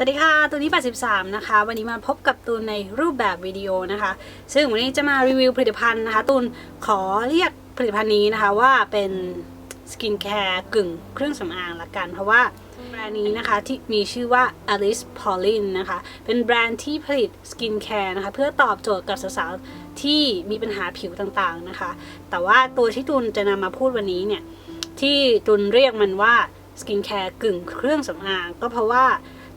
สวัสดีค่ะตูนนี้ 83 นะคะ วันนี้มาพบกับตูนในรูปแบบวิดีโอนะคะ ซึ่งวันนี้จะมารีวิวผลิตภัณฑ์นะคะ ตูนขอเรียกผลิตภัณฑ์นี้นะคะว่าเป็นสกินแคร์กึ่งเครื่องสำอางละกัน เพราะว่าแบรนด์นี้นะคะที่มีชื่อว่า Alice Paulin นะคะ เป็นแบรนด์ที่ผลิตสกินแคร์นะคะ เพื่อตอบโจทย์กับสาวๆที่มีปัญหาผิวต่างๆนะคะ แต่ว่าตัวที่ตูนจะนำมาพูดวันนี้เนี่ย ที่ตูนเรียกมันว่าสกินแคร์กึ่งเครื่องสำอางก็เพราะว่า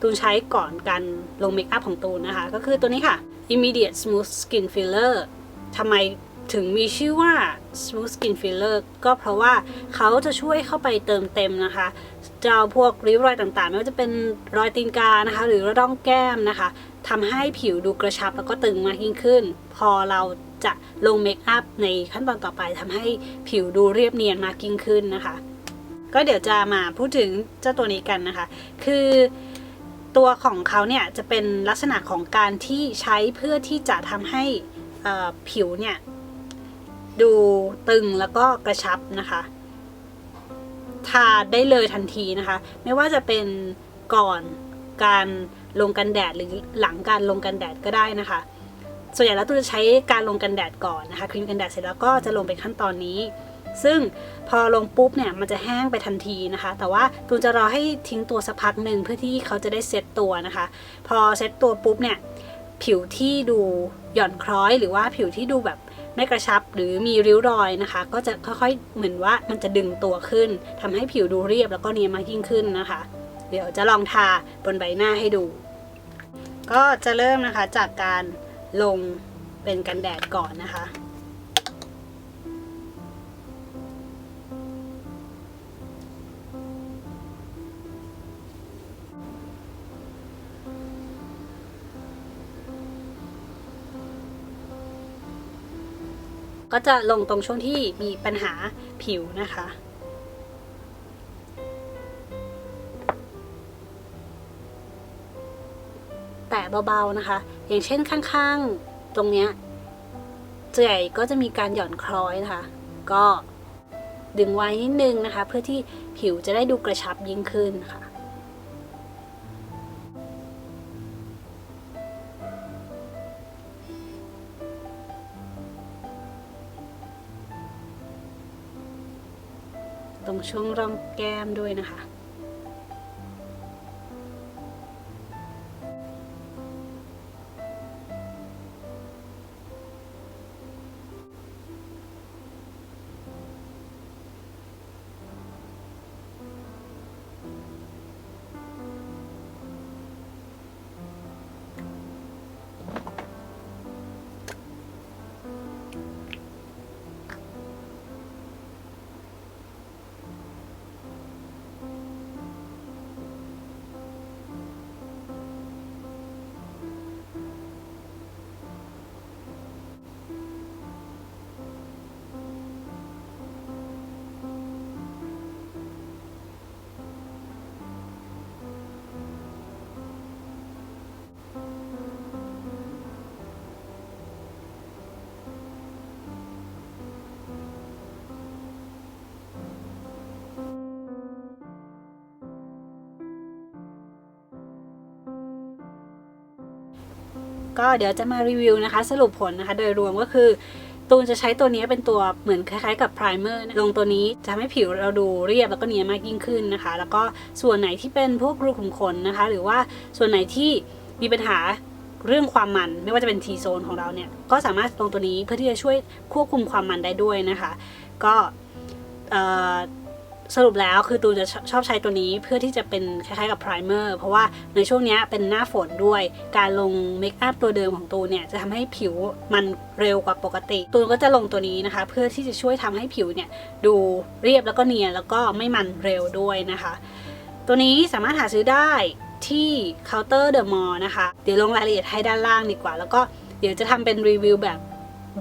ตูนใช้ก่อนการลงเมคอัพของตูนนะคะ ก็คือตัวนี้ค่ะ Immediate Smooth Skin Filler ทำไมถึงมีชื่อว่า Smooth Skin Filler ก็เพราะว่าเขาจะช่วยเข้าไปเติมเต็มนะคะเจ้าพวกริ้วรอยต่างๆ ไม่ว่าจะเป็นรอยตีนกานะคะ หรือร่องแก้มนะคะทำให้ผิวดูกระชับแล้วก็ตึงมากยิ่งขึ้น พอเราจะลงเมคอัพในขั้นตอนต่อไปทำให้ผิวดูเรียบเนียนมากยิ่งขึ้นนะคะ ก็เดี๋ยวจะมาพูดถึงเจ้าตัวนี้กันนะคะ คือ ตัวของเขาเนี่ยจะเป็นลักษณะของการที่ใช้เพื่อที่จะทำให้ผิวเนี่ยดูตึงแล้วก็กระชับนะคะ ทาได้เลยทันทีนะคะ ไม่ว่าจะเป็นก่อนการลงกันแดดหรือหลังการลงกันแดดก็ได้นะคะ ส่วนใหญ่แล้วตูจะใช้การลงกันแดดก่อนนะคะครีมกันแดดเสร็จแล้วก็จะลงเป็นขั้นตอนนี้ ซึ่งพอลงปุ๊บเนี่ยมันจะแห้งไปทันทีนะคะ แต่ว่าตูนจะรอให้ทิ้งตัวสักพักหนึ่งเพื่อที่เขาจะได้เซ็ตตัวนะคะ พอเซ็ตตัวปุ๊บเนี่ยผิวที่ดูหย่อนคล้อย หรือว่าผิวที่ดูแบบไม่กระชับหรือมีริ้วรอยนะคะ ก็จะค่อยๆเหมือนว่ามันจะดึงตัวขึ้นทำให้ผิวดูเรียบแล้วก็เนียนมากยิ่งขึ้นนะคะ เดี๋ยวจะลองทาบนใบหน้าให้ดู ก็จะเริ่มนะคะจากการลงเป็นกันแดดก่อนนะคะ ก็จะลงตรงช่วงที่มีปัญหาผิวนะคะ แตะเบาๆนะคะ อย่างเช่นข้างๆ ตรงเนี้ยส่วนใหญ่ก็จะมีการหย่อนคล้อยนะคะ ก็ดึงไว้นิดนึงนะคะ เพื่อที่ผิวจะได้ดูกระชับยิ่งขึ้นค่ะ ตรงช่วงร่องแก้มด้วยนะคะ ก็เดี๋ยวจะมารีวิวนะคะ สรุปผลนะคะ โดยรวมก็คือตูนจะใช้ตัวนี้เป็นตัวเหมือนคล้ายๆ กับไพรเมอร์ลงตัวนี้จะทำให้ผิวเราดูเรียบแล้วก็เนียนมากยิ่งขึ้นนะคะ แล้วก็ส่วนไหนที่เป็นพวกรูขุมขนนะคะ หรือว่าส่วนไหนที่มีปัญหาเรื่องความมันไม่ว่าจะเป็นทีโซนของเราเนี่ย ก็สามารถลงตัวนี้เพื่อที่จะช่วยควบคุมความมันได้ด้วยนะคะ ก็เอ่อ สรุปแล้วคือตูนจะชอบใช้ตัวนี้เพื่อที่จะเป็นคล้ายๆกับไพรเมอร์เพราะว่าในช่วงนี้เป็นหน้าฝนด้วย การลงเมคอัพตัวเดิมของตูนเนี่ยจะทำให้ผิวมันเร็วกว่าปกติ ตูนก็จะลงตัวนี้นะคะ เพื่อที่จะช่วยทำให้ผิวเนี่ยดูเรียบแล้วก็เนียนแล้วก็ไม่มันเร็วด้วยนะคะ ตัวนี้สามารถหาซื้อได้ที่เคาน์เตอร์เดอะมอลล์นะคะ เดี๋ยวลงรายละเอียดให้ด้านล่างดีกว่า แล้วก็เดี๋ยวจะทำเป็นรีวิวแบบ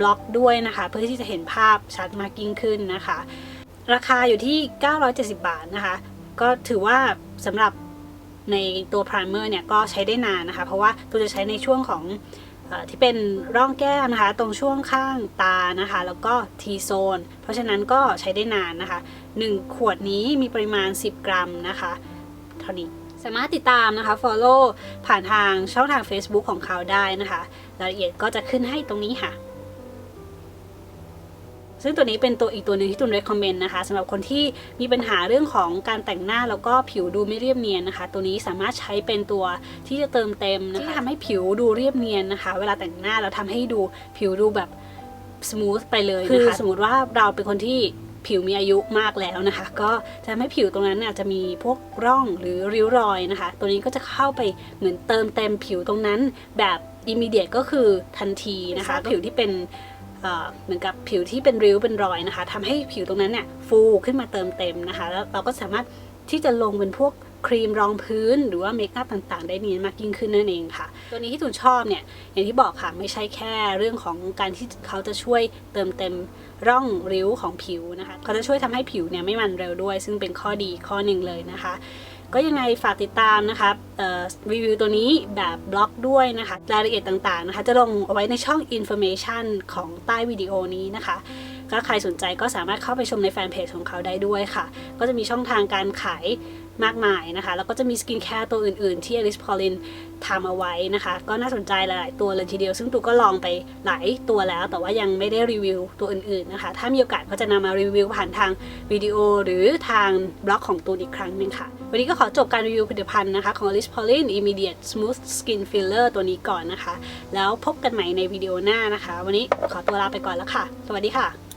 บล็อกด้วยนะคะ เพื่อที่จะเห็นภาพชัดมากยิ่งขึ้นนะคะ ราคาอยู่ที่ 970 บาทนะคะ ก็ถือว่าสำหรับในตัวพร i เมอร์เนี่ยก็ใช้ได้นานนะคะ เพราะว่าตัวจะใช้ในช่วงของออที่เป็นร่องแก้มนะคะ ตรงช่วงข้างตานะคะ แล้วก็ T โซน เพราะฉะนั้นก็ใช้ได้นานนะคะ 1 ขวดนี้มีปริมาณ 10 กรัมนะคะเท่านี้สามารถติดตามนะคะ follow ผ่านทางช่องทาง Facebook ของเขาได้นะคะ รายละเอียดก็จะขึ้นให้ตรงนี้ค่ะ ซึ่งตัวนี้เป็นตัวอีกตัวหนึ่งที่ตุน recommend นะคะสำหรับคนที่มีปัญหาเรื่องของการแต่งหน้าแล้วก็ผิวดูไม่เรียบเนียนนะคะ ตัวนี้สามารถใช้เป็นตัวที่จะเติมเต็มนะคะที่ทำให้ผิวดูเรียบเนียนนะคะ เวลาแต่งหน้าแล้วทำให้ดูผิวดูแบบสมูทไปเลยนะคะคือสมมติว่าเราเป็นคนที่ผิวมีอายุมากแล้วนะคะ ก็จะทำให้ผิวตรงนั้นเนี่ยจะมีพวกร่องหรือริ้วรอยนะคะ ตัวนี้ก็จะเข้าไปเหมือนเติมเต็มผิวตรงนั้นแบบอิม e เดียก็คือทันทีนะคะ ผิวที่เป็น เหมือนกับผิวที่เป็นริ้วเป็นรอยนะคะทำให้ผิวตรงนั้นเนี่ยฟูขึ้นมาเติมเต็มนะคะ แล้วเราก็สามารถที่จะลงเป็นพวกครีมรองพื้นหรือว่าเมคอัพต่างๆ ได้เนียนมากยิ่งขึ้นนั่นเองค่ะ ตัวนี้ที่ตุนชอบเนี่ย อย่างที่บอกค่ะไม่ใช่แค่เรื่องของการที่เขาจะช่วยเติมเต็มร่องริ้วของผิวนะคะ เขาจะช่วยทำให้ผิวเนี่ยไม่มันเร็วด้วย ซึ่งเป็นข้อดีข้อหนึ่งเลยนะคะ ก็ยังไงฝากติดตามนะคะรีวิวตัวนี้แบบบล็อกด้วยนะคะ รายละเอียดต่างๆนะคะ จะลงเอาไว้ในช่อง information ของใต้วิดีโอนี้นะคะก็ใครสนใจก็สามารถเข้าไปชมในแฟนเพจของเขาได้ด้วยค่ะ ก็จะมีช่องทางการขาย มากมายนะคะ แล้วก็จะมีสกินแคร์ตัวอื่นๆ ที่ Alice Pauline ทำเอาไว้นะคะ ก็น่าสนใจหลายๆตัวเลยทีเดียว ซึ่งตูก็ลองไปหลายตัวแล้ว แต่ว่ายังไม่ได้รีวิวตัวอื่นๆนะคะ ถ้ามีโอกาสก็จะนำมารีวิวผ่านทางวิดีโอหรือทางบล็อกของตูนอีกครั้งหนึงค่ะ วันนี้ก็ขอจบการรีวิวผลิตภัณฑ์นะคะของ Alice Pauline Immediate Smooth Skin Filler ตัวนี้ก่อนนะคะ แล้วพบกันใหม่ในวิดีโอหน้านะคะ วันนี้ขอตัวลาไปก่อนแล้วค่ะ สวัสดีค่ะ